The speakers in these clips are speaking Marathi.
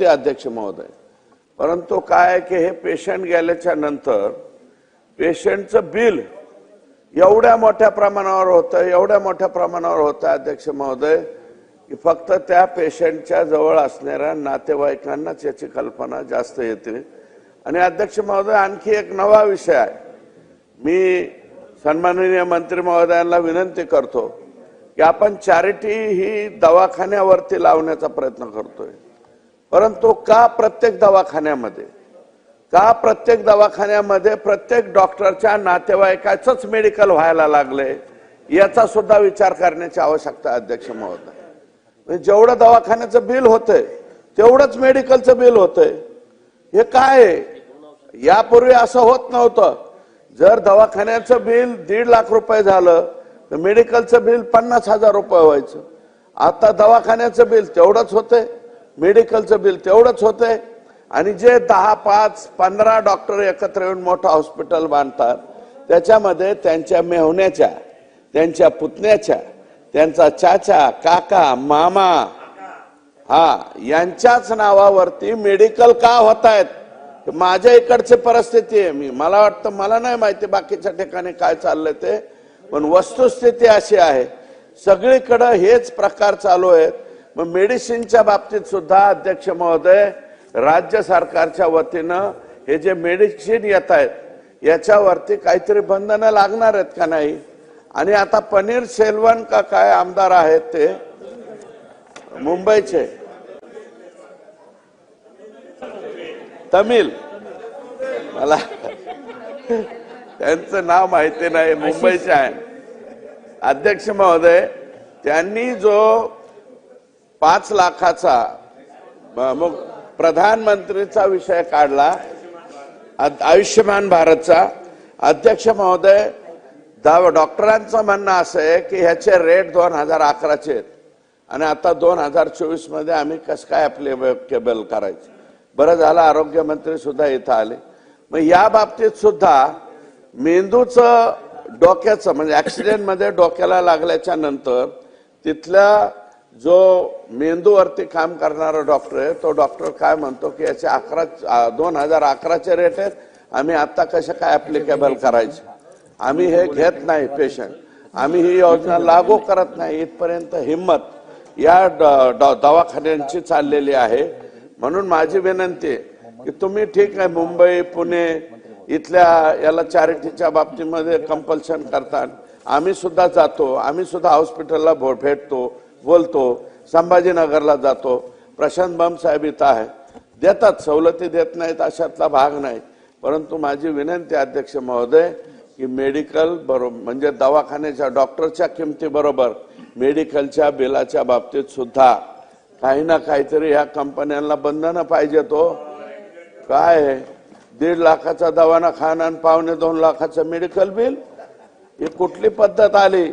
ते अध्यक्ष महोदय. परंतु काय आहे की हे पेशंट गेल्याच्यानंतर पेशंटचं बिल एवढ्या मोठ्या प्रमाणावर होतं एवढ्या मोठ्या प्रमाणावर होतं अध्यक्ष महोदय की फक्त त्या पेशंटच्या जवळ असणाऱ्या नातेवाईकांनाच याची कल्पना जास्त येते. आणि अध्यक्ष महोदय आणखी एक नवा विषय आहे. मी सन्माननीय मंत्री महोदयांना विनंती करतो की आपण चॅरिटी ही दवाखान्यावरती लावण्याचा प्रयत्न करतोय. परंतु का प्रत्येक दवाखान्यामध्ये का प्रत्येक दवाखान्यामध्ये प्रत्येक डॉक्टरच्या नातेवाईकाचंच मेडिकल व्हायला लागले याचा सुद्धा विचार करण्याची आवश्यकता अध्यक्ष महोदय. म्हणजे जेवढं दवाखान्याचं बिल होतंय तेवढंच मेडिकलचं बिल होतंय. हे काय आहे? यापूर्वी असं होत नव्हतं. जर दवाखान्याचं बिल दीड लाख रुपये झालं तर मेडिकलचं बिल पन्नास हजार रुपये व्हायचं. आता दवाखान्याचं बिल तेवढंच होतंय. मेडिकलचं बिल तेवढंच होतंय. आणि जे दहा पाच पंधरा डॉक्टर एकत्र येऊन मोठं हॉस्पिटल बांधतात त्याच्यामध्ये त्यांच्या मेहण्याच्या त्यांच्या पुतण्याच्या त्यांचा चाचा काका मामा हा यांच्याच नावावरती मेडिकल का होत आहेत माझ्या इकडची परिस्थिती आहे. मी मला वाटतं मला नाही माहिती बाकीच्या ठिकाणी काय चाललंय ते पण वस्तुस्थिती अशी आहे. सगळीकडं हेच प्रकार चालू आहेत. मग मेडिसिनच्या बाबतीत सुद्धा अध्यक्ष महोदय राज्य सरकारच्या वतीनं हे जे मेडिसिन येत आहेत याच्यावरती काहीतरी बंधनं लागणार आहेत का नाही? आणि आता पनीर सेल्वन का काय आमदार आहेत ते? मुंबईचे. तमिल. मला त्यांचं नाव माहिती नाही मुंबईचे आहे. अध्यक्ष महोदय त्यांनी जो पाच लाखाचा मग प्रधानमंत्रीचा विषय काढला आयुष्यमान भारतचा. अध्यक्ष महोदय दहा डॉक्टरांचं म्हणणं असं आहे की ह्याचे रेट दोन हजार अकराचे आहेत. आणि आता दोन हजार चोवीसमध्ये आम्ही कसं काय केबल करायचे? बरं झालं आरोग्यमंत्री सुद्धा इथं आले. मग या बाबतीत सुद्धा मेंदूचं डोक्याचं म्हणजे ॲक्सिडेंटमध्ये डोक्याला लागल्याच्या नंतर तिथल्या जो मेंदूवरती काम करणारा डॉक्टर आहे तो डॉक्टर काय म्हणतो की याचे अकरा दोन हजार अकराचे रेट आहेत आम्ही आता कशा काय अप्लिकेबल करायचे? आम्ही हे घेत नाही पेशंट आम्ही ही योजना लागू करत नाही. इथपर्यंत हिंमत या ड- दवाखान्यांची चाललेली आहे. म्हणून माझी विनंती की तुम्ही ठीक आहे मुंबई पुणे इथल्या याला चॅरिटीच्या बाबतीमध्ये कंपल्शन करतात. आम्ही सुद्धा जातो. आम्ही सुद्धा हॉस्पिटलला भो- भेटतो. बोलतो संभाजीनगरला जातो. प्रशांत बामसाहेब इथं आहे देतात सवलती देत नाहीत अशातला भाग नाही. परंतु माझी विनंती अध्यक्ष महोदय की मेडिकल बरोबर म्हणजे दवाखान्याच्या डॉक्टरच्या किमतीबरोबर मेडिकलच्या बिलाच्या बाबतीत सुद्धा काही ना काहीतरी ह्या कंपन्यांना बंधनं पाहिजे तो हो. काय? आहे? दीड लाखाचा दवाना खाना आणि पावणे दोन लाखाचं मेडिकल बिल? ही कुठली पद्धत आली?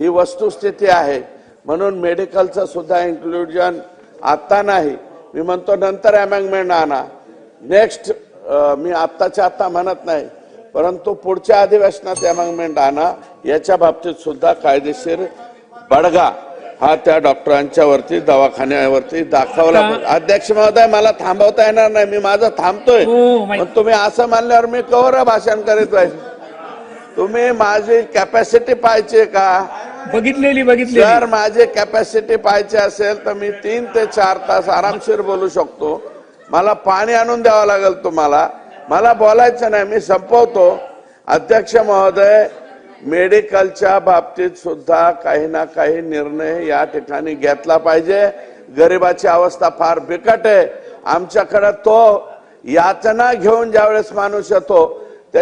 ही वस्तुस्थिती आहे. म्हणून मेडिकलचं सुद्धा इन्क्लुजन आता नाही. मी म्हणतो नंतर अमेंडमेंट आणा. नेक्स्ट मी आत्ताच्या आत्ता म्हणत नाही परंतु पुढच्या अधिवेशनात अमेंडमेंट आणा. याच्या बाबतीत सुद्धा कायदेशीर बडगा हा त्या डॉक्टरांच्या वरती दवाखान्यावरती दाखवला. अध्यक्ष महोदय मला थांबवता येणार नाही. मी माझं थांबतोय. हो. पण तुम्ही असं म्हणल्यावर मी कवर भाषण करीत पाहिजे तुम्ही माझी कॅपॅसिटी पाहिजे का? बघितलेली बघितली जर माझी कॅपॅसिटी पाहायचे असेल तर मी तीन ते चार तास आरामशीर बोलू शकतो. मला पाणी आणून द्यावं लागेल तुम्हाला. मला बोलायचं नाही मी संपवतो. अध्यक्ष महोदय मेडिकलच्या बाबतीत सुद्धा काही ना काही निर्णय या ठिकाणी घेतला पाहिजे. गरिबाची अवस्था फार बिकट आहे. आमच्याकडे तो यातना घेऊन ज्यावेळेस माणूस येतो